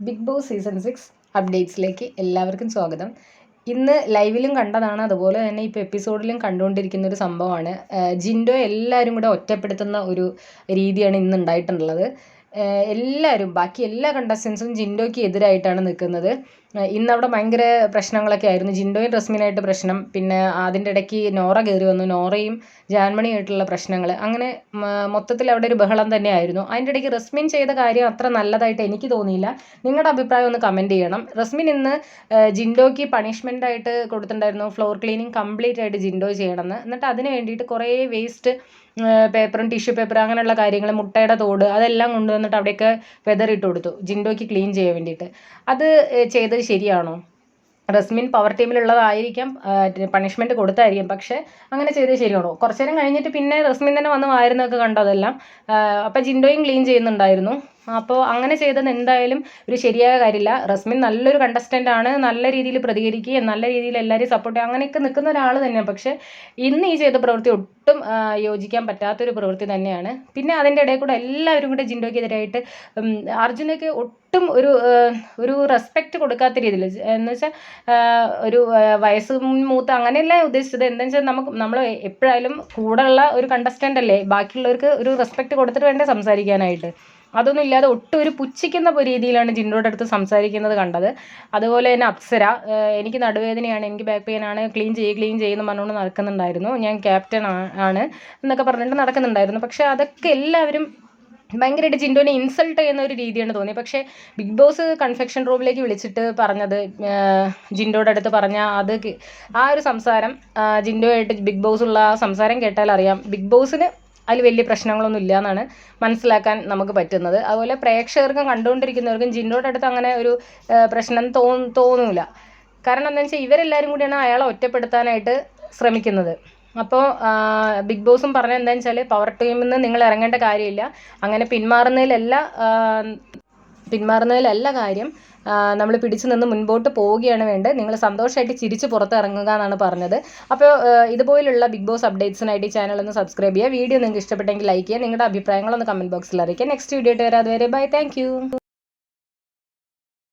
Big Boss season six അപ്ഡേറ്റ്സിലേക്ക് എല്ലാവർക്കും സ്വാഗതം. ഇന്ന് ലൈവിലും കണ്ടതാണ്. അതുപോലെ തന്നെ ഇപ്പോൾ എപ്പിസോഡിലും കണ്ടുകൊണ്ടിരിക്കുന്ന ഒരു സംഭവമാണ് ജിൻഡോ എല്ലാവരും കൂടെ ഒറ്റപ്പെടുത്തുന്ന ഒരു രീതിയാണ് ഇന്ന് ഉണ്ടായിട്ടുള്ളത്. എല്ലാവരും ബാക്കി എല്ലാ കണ്ടസ്റ്റൻസും ജിൻഡോയ്ക്ക് എതിരായിട്ടാണ് നിൽക്കുന്നത്. ഇന്ന് അവിടെ ഭയങ്കര പ്രശ്നങ്ങളൊക്കെ ആയിരുന്നു. ജിൻഡോയും റസ്മിനായിട്ട് പ്രശ്നം. പിന്നെ അതിന്റെ ഇടയ്ക്ക് നോറ കയറി വന്നു. നോറയും ജാൻമണിയായിട്ടുള്ള പ്രശ്നങ്ങൾ അങ്ങനെ മൊത്തത്തിൽ അവിടെ ഒരു ബഹളം തന്നെയായിരുന്നു. അതിന്റെ ഇടയ്ക്ക് റസ്മിൻ ചെയ്ത കാര്യം അത്ര നല്ലതായിട്ട് എനിക്ക് തോന്നിയില്ല. നിങ്ങളുടെ അഭിപ്രായം ഒന്ന് കമന്റ് ചെയ്യണം. റസ്മിൻ ഇന്ന് ജിൻഡോയ്ക്ക് പണിഷ്മെന്റ് ആയിട്ട് കൊടുത്തിട്ടുണ്ടായിരുന്നു. ഫ്ലോർ ക്ലീനിങ് കംപ്ലീറ്റ് ആയിട്ട് ജിൻഡോ ചെയ്യണമെന്ന്. എന്നിട്ട് അതിന് വേണ്ടിയിട്ട് കുറേ വേസ്റ്റ് പേപ്പറും ടിഷ്യൂ പേപ്പർ അങ്ങനെയുള്ള കാര്യങ്ങൾ മുട്ടയുടെ തോട് അതെല്ലാം കൊണ്ടുവന്നിട്ട് അവിടെയൊക്കെ വെതറിട്ട് കൊടുത്തു. ജിൻഡോയ്ക്ക് ക്ലീൻ ചെയ്യാൻ വേണ്ടിയിട്ട്. അത് ചെയ്തത് ശരിയാണോ? റസ്മിൻ പവർ ടീമിലുള്ളതായിരിക്കാം പണിഷ്മെന്റ് കൊടുത്തായിരിക്കും. പക്ഷേ അങ്ങനെ ചെയ്തേ ശരിയാണോ കുറച്ച് നേരം കഴിഞ്ഞിട്ട് പിന്നെ റസ്മിൻ തന്നെ വന്ന് വാരുന്നതൊക്കെ കണ്ടതെല്ലാം അപ്പോൾ ജിൻഡോയും ക്ലീൻ ചെയ്യുന്നുണ്ടായിരുന്നു. അപ്പോൾ അങ്ങനെ ചെയ്തത് എന്തായാലും ഒരു ശരിയായ കാര്യമില്ല. റസ്മിൻ നല്ലൊരു കണ്ടസ്റ്റന്റ് ആണ്. നല്ല രീതിയിൽ പ്രതികരിക്കുകയും നല്ല രീതിയിൽ എല്ലാവരെയും സപ്പോർട്ട് ചെയ്യുക അങ്ങനെയൊക്കെ നിൽക്കുന്ന ഒരാൾ തന്നെയാണ്. പക്ഷേ ഇന്ന് ഈ ചെയ്ത പ്രവൃത്തി ഒട്ടും യോജിക്കാൻ പറ്റാത്തൊരു പ്രവൃത്തി തന്നെയാണ്. പിന്നെ അതിന്റെ ഇടയിൽ കൂടെ എല്ലാവരും കൂടെ ജിൻഡോയ്ക്കെതിരായിട്ട് അർജുനയ്ക്ക് ഒട്ടും ഒരു ഒരു റെസ്പെക്റ്റ് കൊടുക്കാത്ത രീതിയിൽ എന്ന് വെച്ചാൽ ഒരു വയസ്സ് മൂത്ത് അങ്ങനെയല്ല ഉദ്ദേശിച്ചത്. എന്താണെന്ന് വെച്ചാൽ നമുക്ക് നമ്മൾ എപ്പോഴായാലും കൂടെയുള്ള ഒരു കണ്ടസ്റ്റന്റ് അല്ലേ? ബാക്കിയുള്ളവർക്ക് ഒരു റെസ്പെക്റ്റ് കൊടുത്തിട്ട് വേണ്ടേ സംസാരിക്കാനായിട്ട്. അതൊന്നും ഇല്ലാതെ ഒട്ടും ഒരു പുച്ഛിക്കുന്ന രീതിയിലാണ് ജിൻഡോയുടെ അടുത്ത് സംസാരിക്കുന്നത് കണ്ടത്. അതുപോലെ തന്നെ അപ്സര എനിക്ക് നടുവേദനയാണ് എനിക്ക് ബാക്ക് പെയിൻ ആണ് ക്ലീൻ ചെയ്യ് ക്ലീൻ ചെയ്യുന്ന പറഞ്ഞുകൊണ്ട് നടക്കുന്നുണ്ടായിരുന്നു. ഞാൻ ക്യാപ്റ്റൻ ആണ് എന്നൊക്കെ പറഞ്ഞിട്ട് നടക്കുന്നുണ്ടായിരുന്നു. പക്ഷേ അതൊക്കെ എല്ലാവരും ഭയങ്കരമായിട്ട് ജിൻഡോനെ ഇൻസൾട്ട് ചെയ്യുന്ന ഒരു രീതിയാണ് തോന്നി പക്ഷേ ബിഗ് ബോസ് കൺഫെക്ഷൻ റൂമിലേക്ക് വിളിച്ചിട്ട് പറഞ്ഞത് ജിൻഡോയുടെ അടുത്ത് പറഞ്ഞ അത് ആ ഒരു സംസാരം ജിൻഡോയായിട്ട് ബിഗ് ബോസ് ഉള്ള സംസാരം കേട്ടാൽ അറിയാം. ബിഗ് ബോസിന് അതിൽ വലിയ പ്രശ്നങ്ങളൊന്നും ഇല്ല എന്നാണ് മനസ്സിലാക്കാൻ നമുക്ക് പറ്റുന്നത്. അതുപോലെ പ്രേക്ഷകർക്കും കണ്ടുകൊണ്ടിരിക്കുന്നവർക്കും ജിൻഡോയുടെ അടുത്ത് അങ്ങനെ ഒരു പ്രശ്നം തോ തോന്നൂല. കാരണം എന്താണെന്ന് വെച്ചാൽ ഇവരെല്ലാവരും കൂടിയാണ് അയാളെ ഒറ്റപ്പെടുത്താനായിട്ട് ശ്രമിക്കുന്നത്. അപ്പോൾ ബിഗ് ബോസും പറഞ്ഞത് എന്താണെന്ന് വെച്ചാൽ പവർ ടീമിൽ നിന്ന് നിങ്ങൾ ഇറങ്ങേണ്ട കാര്യമില്ല. അങ്ങനെ പിന്മാറുന്നതിലല്ല പിന്മാറുന്നതിലല്ല കാര്യം. നമ്മൾ പിടിച്ചു നിന്ന് മുൻപോട്ട് പോവുകയാണ് വേണ്ടത്. നിങ്ങൾ സന്തോഷമായിട്ട് ചിരിച്ച് പുറത്തിറങ്ങുക എന്നാണ് പറഞ്ഞത്. അപ്പോൾ ഇതുപോലുള്ള ബിഗ് ബോസ് അപ്ഡേറ്റ്സിനായിട്ട് ഈ ചാനൽ ഒന്ന് സബ്സ്ക്രൈബ് ചെയ്യുക. വീഡിയോ നിങ്ങൾക്ക് ഇഷ്ടപ്പെട്ടെങ്കിൽ ലൈക്ക് ചെയ്യുക. നിങ്ങളുടെ അഭിപ്രായങ്ങളൊന്ന് കമന്റ് ബോക്സിൽ അറിയിക്കുക. നെക്സ്റ്റ് വീഡിയോ ആയിട്ട് വരെ. Bye thank